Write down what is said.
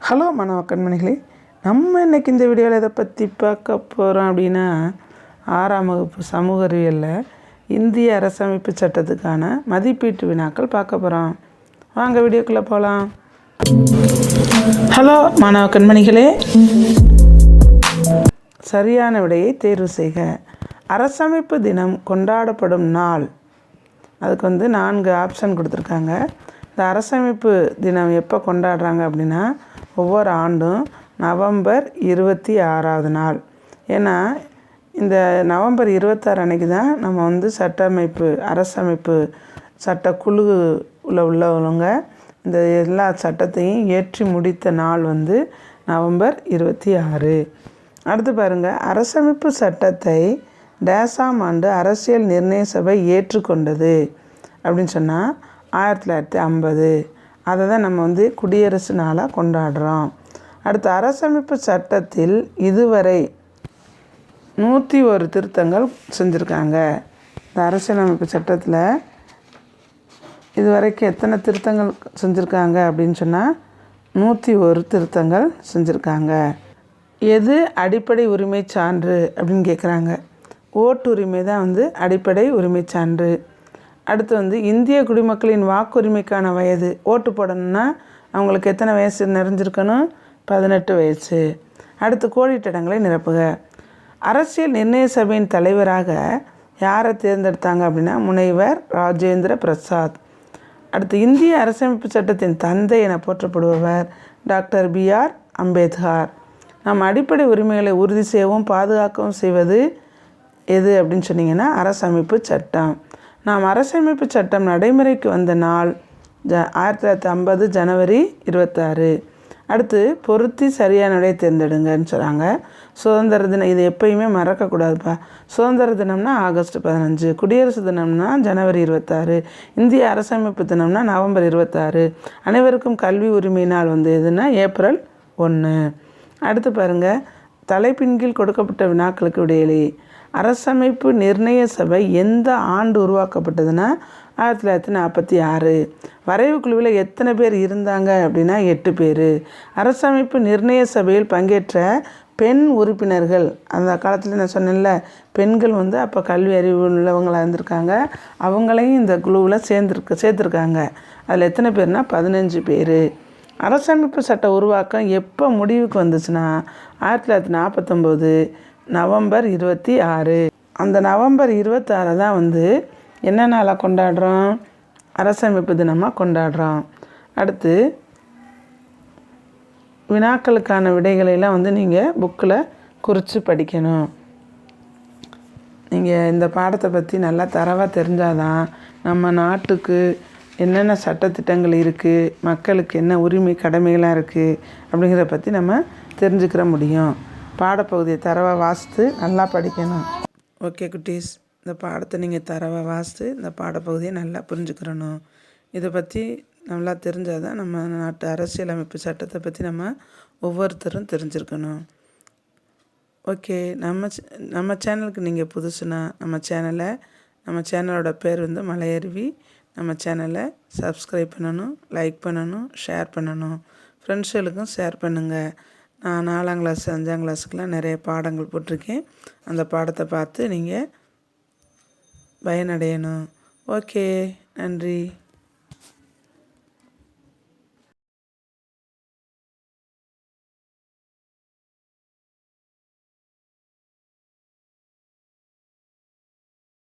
Hello மாணவ கண்மணிகளே நம்ம இன்றைக்கி இந்த வீடியோவில் இதை பற்றி பார்க்க போகிறோம் அப்படின்னா ஆறாம் வகுப்பு சமூக அறிவியலில் இந்திய அரசமைப்பு சட்டத்துக்கான மதிப்பீட்டு வினாக்கள் பார்க்க போகிறோம் வாங்க வீடியோக்குள்ளே போகலாம் ஹலோ மாணவ கண்மணிகளே சரியான விடையை தேர்வு செய்க. அரசமைப்பு தினம் கொண்டாடப்படும் நாள். அதுக்கு வந்து நான்கு ஆப்ஷன் கொடுத்துருக்காங்க. இந்த அரசமைப்பு தினம் எப்போ கொண்டாடுறாங்க அப்படின்னா ஒவ்வொரு ஆண்டும் நவம்பர் இருபத்தி ஆறாவது நாள். ஏன்னா இந்த நவம்பர் இருபத்தாறு அன்னைக்கு தான் நம்ம வந்து சட்டமைப்பு அரசமைப்பு சட்டக்குழுவில் உள்ளவங்க இந்த எல்லா சட்டத்தையும் ஏற்றி முடித்த நாள் வந்து நவம்பர் இருபத்தி ஆறு. அடுத்து பாருங்கள் அரசமைப்பு சட்டத்தை டேசாம் ஆண்டு அரசியல் நிர்ணய சபை ஏற்றுக்கொண்டது அப்படின்னு சொன்னால் ஆயிரத்தி தொள்ளாயிரத்தி ஐம்பது. அதை தான் நம்ம வந்து குடியரசு நாளாக கொண்டாடுறோம். அடுத்து அரசமைப்பு சட்டத்தில் இதுவரை நூற்றி ஒரு திருத்தங்கள் செஞ்சுருக்காங்க. இந்த அரசியலமைப்பு சட்டத்தில் இது வரைக்கும் எத்தனை திருத்தங்கள் செஞ்சுருக்காங்க அப்படின்னு சொன்னால் நூற்றி ஒரு திருத்தங்கள் செஞ்சுருக்காங்க. எது அடிப்படை உரிமை சான்று அப்படின்னு கேட்குறாங்க ஓட்டுரிமை தான் வந்து அடிப்படை உரிமை சான்று. அடுத்து வந்து இந்திய குடிமக்களின் வாக்குரிமைக்கான வயது. ஓட்டு போடணும்னா அவங்களுக்கு எத்தனை வயசு நிறைஞ்சிருக்கணும்? பதினெட்டு வயசு. அடுத்து கோடிட்டிடங்களை நிரப்புக. அரசியல் நிர்ணய சபையின் தலைவராக யாரை தேர்ந்தெடுத்தாங்க அப்படின்னா முனைவர் ராஜேந்திர பிரசாத். அடுத்து இந்திய அரசமைப்பு சட்டத்தின் தந்தை என போற்றப்படுபவர் டாக்டர் பி ஆர் அம்பேத்கர். நம் அடிப்படை உரிமைகளை உறுதி செய்யவும் பாதுகாக்கவும் செய்வது எது அப்படின்னு சொன்னிங்கன்னா அரசமைப்பு சட்டம். நாம் அரசமைப்பு சட்டம் நடைமுறைக்கு வந்த நாள் ஜ ஆயிரத்தி தொள்ளாயிரத்தி ஐம்பது ஜனவரி இருபத்தாறு. அடுத்து பொருத்தி சரியான விடையை தேர்ந்தெடுங்கன்னு சொல்கிறாங்க சுதந்திர தினம் இது எப்பயுமே மறக்கக்கூடாதுப்பா. சுதந்திர தினம்னா ஆகஸ்ட் பதினஞ்சு குடியரசு தினம்னா ஜனவரி இருபத்தாறு இந்திய அரசமைப்பு தினம்னா நவம்பர் இருபத்தாறு. அனைவருக்கும் கல்வி உரிமை நாள் வந்து எதுனா ஏப்ரல் ஒன்று அடுத்து பாருங்கள் தலைப்பின் கீழ் கொடுக்கப்பட்ட வினாக்களுக்கு விடையிலே அரசமைப்பு நிர்ணய சபை எந்த ஆண்டு உருவாக்கப்பட்டதுன்னா ஆயிரத்தி தொள்ளாயிரத்தி நாற்பத்தி ஆறு. வரைவு குழுவில் எத்தனை பேர் இருந்தாங்க அப்படின்னா எட்டு பேர். அரசமைப்பு நிர்ணய சபையில் பங்கேற்ற பெண் உறுப்பினர்கள் அந்த காலத்தில் நான் சொன்னேன்ல பெண்கள் வந்து அப்போ கல்வி அறிவு உள்ளவங்களாக இருந்திருக்காங்க. அவங்களையும் இந்த குழுவில் சேர்ந்துருக்கு சேர்த்துருக்காங்க. அதில் எத்தனை பேர்னால் பதினஞ்சு பேர். அரசமைப்பு சட்ட உருவாக்கம் எப்போ முடிவுக்கு வந்துச்சுன்னா ஆயிரத்தி தொள்ளாயிரத்தி நாற்பத்தொம்போது நவம்பர் இருபத்தி ஆறு அந்த நவம்பர் இருபத்தாறு தான் வந்து என்ன நாளாக கொண்டாடுறோம்? அரசமைப்பு தினமாக கொண்டாடுறோம். அடுத்து வினாக்களுக்கான விடைகளெல்லாம் வந்து நீங்கள் புக்கில் குறித்து படிக்கணும். நீங்கள் இந்த பாடத்தை பற்றி நல்லா தரவாக தெரிஞ்சாதான் நம்ம நாட்டுக்கு என்னென்ன சட்டத்திட்டங்கள் இருக்குது மக்களுக்கு என்ன உரிமை கடமைகளாக இருக்குது அப்படிங்கிறத பற்றி நம்ம தெரிஞ்சுக்கிற முடியும். பாடப்பகுதியை தரவாக வாசித்து நல்லா படிக்கணும். ஓகே குட்டீஸ் இந்த பாடத்தை நீங்கள் தரவாக வாசித்து இந்த பாடப்பகுதியை நல்லா புரிஞ்சுக்கிறணும். இதை பற்றி நல்லா தெரிஞ்சால் தான் நம்ம நாட்டு அரசியலமைப்பு சட்டத்தை பற்றி நம்ம ஒவ்வொருத்தரும் தெரிஞ்சுருக்கணும். ஓகே நம்ம நம்ம சேனலுக்கு நீங்கள் புதுசுனா நம்ம சேனலை நம்ம சேனலோட பேர் வந்து மலையருவி நம்ம சேனலை சப்ஸ்கிரைப் பண்ணணும் லைக் பண்ணணும் ஷேர் பண்ணணும். ஃப்ரெண்ட்ஸுகளுக்கும் ஷேர் பண்ணுங்கள் நான் நாலாம் கிளாஸ் அஞ்சாம் கிளாஸுக்கெலாம் நிறைய பாடங்கள் போட்டிருக்கேன். அந்த பாடத்தை பார்த்து நீங்கள் பயனடையணும். ஓகே நன்றி.